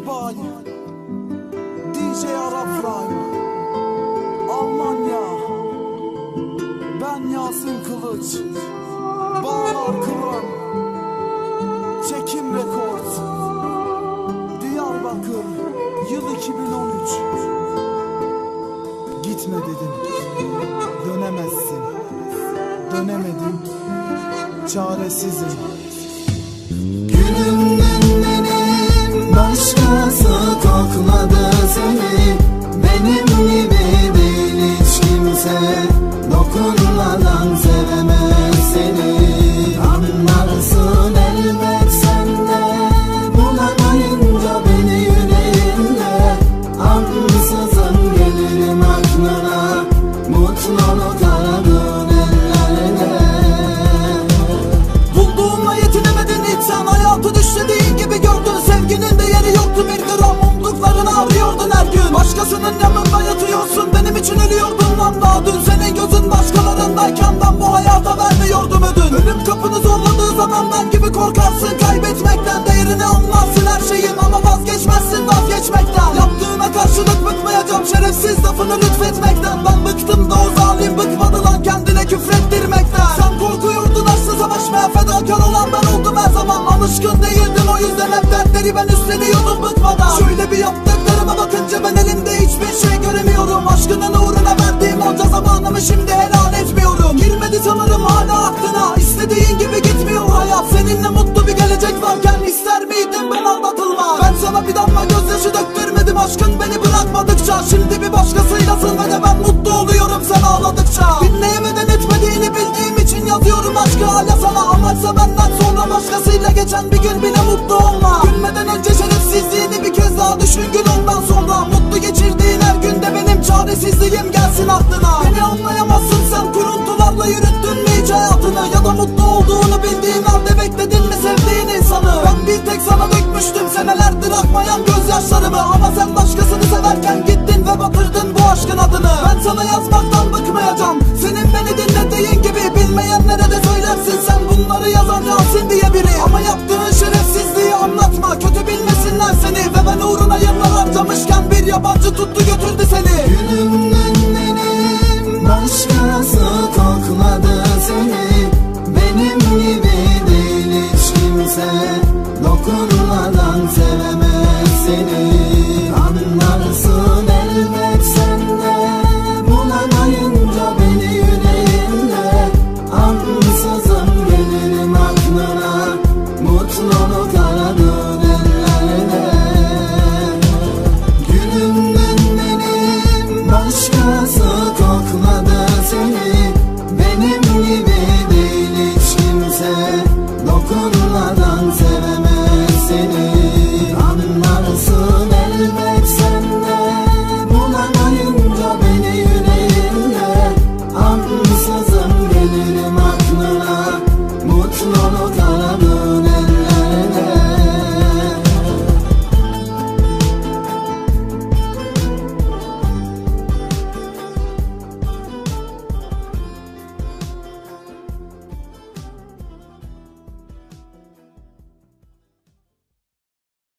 Beat DJ Arafray Almanya. Ben Yasin Kılıç Bağlar Kıvran Çekim Rekord Diyarbakır Yıl 2013 Gitme dedim Dönemezsin. Dönemedim Çaresizim. Gülümden benim gün Başkasının yanında yatıyorsun Benim için ölüyordun lan daha dün. Senin gözün başkalarındayken Ben bu hayata vermiyordum ödün. Ölüm kapını zorladığı zaman Ben gibi korkarsın. Kaybetmekten Değerini anlarsın her şeyin. Ama vazgeçmezsin vazgeçmekten. Yaptığına karşılık bıkmayacağım Şerefsiz lafını lütfetmekten. Ben bıktım da o zalim bıkmadı lan Kendine küfrettirmekten. Sen korkuyordun aşkla savaşmaya Fedakar olan ben oldum her zaman. Alışkın değildin o yüzden hep dertleri ben üstleniyordum bıkmadan. Şöyle bir yaptıklarıma bakınca ben elimde hiçbir şey göremiyorum. Aşkının uğruna verdiğim onca zamanımı şimdi helal etmiyorum. Girmedi sanırım hala aklına. İstediğin gibi gitmiyor hayat. Seninle mutlu bir gelecek varken ister miydin ben aldatılma Ben sana bir damla gözyaşı döktürmedim. Aşkın beni bırakmadıkça Şimdi bir başkasıylasın ve de ben mutlu oluyorum sen ağladıkça. Dinleyemeden etmediğini bildiğim için yazıyorum aşkı hala sana. Amaçsa benden sonra başkasıyla geçen bir gün bile gelsin aklına. Beni anlayamazsın sen kuruntularla yürüttün mü hiç hayatını? Ya da mutlu olduğunu bildiğin halde bekledin mi sevdiğin insanı? Ben bir tek sana dökmüştüm senelerdir akmayan gözyaşlarımı. Ama sen başkasını severken gittin ve batırdın bu aşkın adını. Ben sana yazmaktan bıkmayacağım. Senin beni dinlediğin gibi bilmeyenlere de söylersin. Sen bunları yazan Yasin diye biri. Ama yaptığın şerefsizliği anlatma. Kötü bilmesinler seni. Ve ben uğruna yıllar harcamışken bir yabancı tuttu götürdü seni